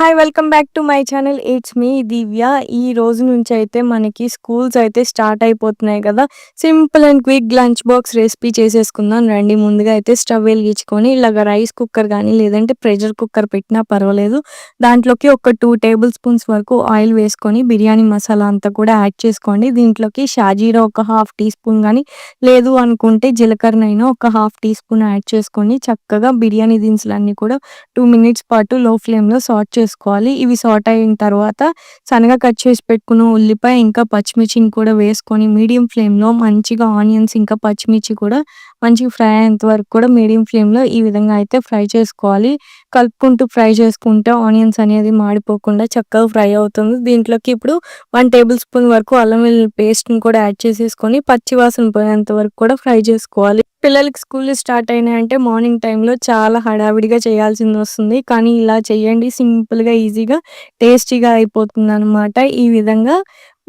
Hi welcome back to my channel it's me Divya ఈ రోజు నుంచి అయితే మనకి స్కూల్స్ అయితే స్టార్ట్ అయిపోతున్నాయి కదా. Simple and quick lunch box recipe చేసేసుకుందాం. రండి ముందుగా అయితే స్టవ్ వెలిగించుకొని ఇలాగ రైస్ కుక్కర్ కానీ లేదంటే ప్రెషర్ కుక్కర్ పెట్టినా పర్వాలేదు. దాంట్లోకి ఒక టూ టేబుల్ స్పూన్స్ వరకు ఆయిల్ వేసుకొని బిర్యానీ మసాలా అంతా కూడా యాడ్ చేసుకోండి. దీంట్లోకి షాజీరా ఒక హాఫ్ టీ స్పూన్ కానీ లేదు అనుకుంటే జీలకర్రనైనా ఒక హాఫ్ టీ స్పూన్ యాడ్ చేసుకొని చక్కగా బిర్యానీ దినుసులన్నీ కూడా టూ మినిట్స్ పాటు లో ఫ్లేమ్లో సాట్ చేసుకోవాలి ఇవి సార్ట్ అయిన తర్వాత సన్నగా కట్ చేసి పెట్టుకున్న ఉల్లిపాయ ఇంకా పచ్చిమిర్చిని కూడా వేసుకొని మీడియం ఫ్లేమ్లో మంచిగా ఆనియన్స్ ఇంకా పచ్చిమిర్చి కూడా మంచిగా ఫ్రై అయ్యేంత వరకు కూడా మీడియం ఫ్లేమ్లో ఈ విధంగా అయితే ఫ్రై చేసుకోవాలి. కలుపుకుంటూ ఫ్రై చేసుకుంటే ఆనియన్స్ అనేది మాడిపోకుండా చక్కగా ఫ్రై అవుతుంది. దీంట్లోకి ఇప్పుడు వన్ టేబుల్ స్పూన్ వరకు అల్లం వెల్లుల్లి పేస్ట్ని కూడా యాడ్ చేసేసుకొని పచ్చి వాసన పోయేంత వరకు కూడా ఫ్రై చేసుకోవాలి. పిల్లలకి స్కూల్ స్టార్ట్ అయినాయంటే మార్నింగ్ టైంలో చాలా హడావిడిగా చేయాల్సింది వస్తుంది. కానీ ఇలా చేయండి. సింపుల్గా ఈజీగా టేస్టీగా అయిపోతుంది అనమాట ఈ విధంగా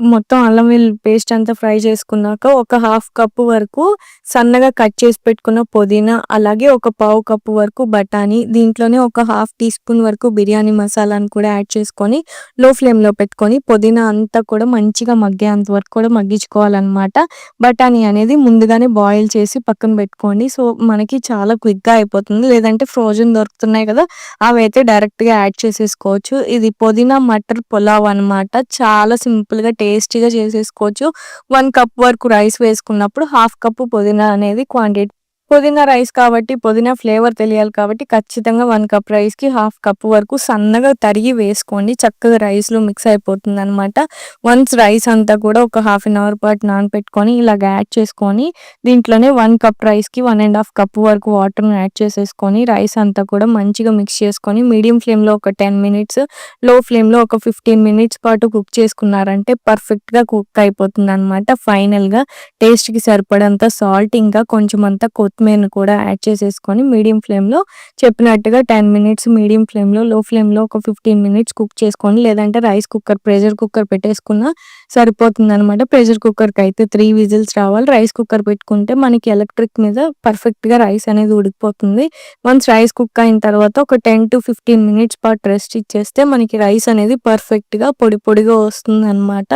మొత్తం అల్లం వెల్లుల్లి పేస్ట్ అంతా ఫ్రై చేసుకున్నాక ఒక హాఫ్ కప్పు వరకు సన్నగా కట్ చేసి పెట్టుకున్న పుదీనా అలాగే ఒక పావు కప్పు వరకు బఠానీ దీంట్లోనే ఒక హాఫ్ టీ స్పూన్ వరకు బిర్యానీ మసాలాను కూడా యాడ్ చేసుకొని లో ఫ్లేమ్లో పెట్టుకొని పుదీనా అంతా కూడా మంచిగా మగ్గేంత వరకు కూడా మగ్గించుకోవాలన్నమాట. బఠానీ అనేది ముందుగానే బాయిల్ చేసి పక్కన పెట్టుకోండి. సో మనకి చాలా క్విక్గా అయిపోతుంది. లేదంటే ఫ్రోజన్ దొరుకుతున్నాయి కదా అవి అయితే డైరెక్ట్గా యాడ్ చేసేసుకోవచ్చు. ఇది పుదీనా మటర్ పులావ్ అనమాట చాలా సింపుల్గా టేస్టీగా చేసేసుకోవచ్చు. వన్ కప్ వరకు రైస్ వేసుకున్నప్పుడు హాఫ్ కప్పు పుదీనా అనేది క్వాంటిటీ పుదీనా రైస్ కాబట్టి పుదీనా ఫ్లేవర్ తెలియాలి కాబట్టి ఖచ్చితంగా వన్ కప్ రైస్కి హాఫ్ కప్ వరకు సన్నగా తరిగి వేసుకోండి. చక్కగా రైస్లో మిక్స్ అయిపోతుంది అనమాట వన్స్ రైస్ అంతా కూడా ఒక హాఫ్ అన్ అవర్ పాటు నానపెట్టుకొని ఇలాగ యాడ్ చేసుకొని దీంట్లోనే వన్ కప్ రైస్కి వన్ అండ్ హాఫ్ కప్ వరకు వాటర్ని యాడ్ చేసేసుకొని రైస్ అంతా కూడా మంచిగా మిక్స్ చేసుకొని మీడియం ఫ్లేమ్లో ఒక టెన్ మినిట్స్లో ఫ్లేమ్లో ఒక ఫిఫ్టీన్ మినిట్స్ పాటు కుక్ చేసుకున్నారంటే పర్ఫెక్ట్గా కుక్ అయిపోతుంది అనమాట ఫైనల్గా టేస్ట్కి సరిపడంత సాల్ట్ ఇంకా కొంచెం అంతా కొత్తిమీరను కూడా యాడ్ చేసేసుకొని మీడియం ఫ్లేమ్లో చెప్పినట్టుగా టెన్ మినిట్స్ మీడియం ఫ్లేమ్లో లో ఫ్లేమ్లో ఒక ఫిఫ్టీన్ మినిట్స్ కుక్ చేసుకొని లేదంటే రైస్ కుక్కర్ ప్రెషర్ కుక్కర్ పెట్టేసుకున్నా సరిపోతుంది అనమాట ప్రెషర్ కుక్కర్కి అయితే త్రీ విజిల్స్ రావాలి. రైస్ కుక్కర్ పెట్టుకుంటే మనకి ఎలక్ట్రిక్ మీద పర్ఫెక్ట్గా రైస్ అనేది ఉడికిపోతుంది. వన్స్ రైస్ కుక్ అయిన తర్వాత ఒక టెన్ టు ఫిఫ్టీన్ మినిట్స్ పాటు రెస్ట్ ఇచ్చేస్తే మనకి రైస్ అనేది పర్ఫెక్ట్గా పొడి పొడిగా వస్తుంది అనమాట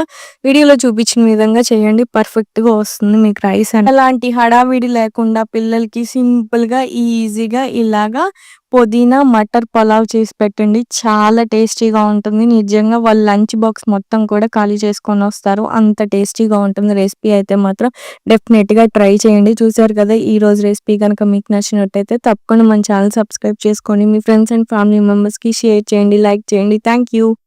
వీడియోలో చూపించిన విధంగా చేయండి. పర్ఫెక్ట్గా వస్తుంది మీకు రైస్ అని. అలాంటి హడావిడి లేకుండా పిల్లలకి సింపుల్గా ఈజీగా ఇలాగా పుదీనా మటర్ పులావ్ చేసి పెట్టండి. చాలా టేస్టీగా ఉంటుంది. నిజంగా వాళ్ళు లంచ్ బాక్స్ మొత్తం కూడా ఖాళీ చేసుకొని వస్తారు. అంత టేస్టీగా ఉంటుంది. రెసిపీ అయితే మాత్రం డెఫినెట్గా ట్రై చేయండి. చూసారు కదా ఈ రోజు రెసిపీ కనుక మీకు నచ్చినట్టయితే తప్పకుండా మన ఛానల్ సబ్స్క్రైబ్ చేసుకోండి మీ ఫ్రెండ్స్ అండ్ ఫ్యామిలీ మెంబర్స్కి షేర్ చేయండి లైక్ చేయండి. Thank you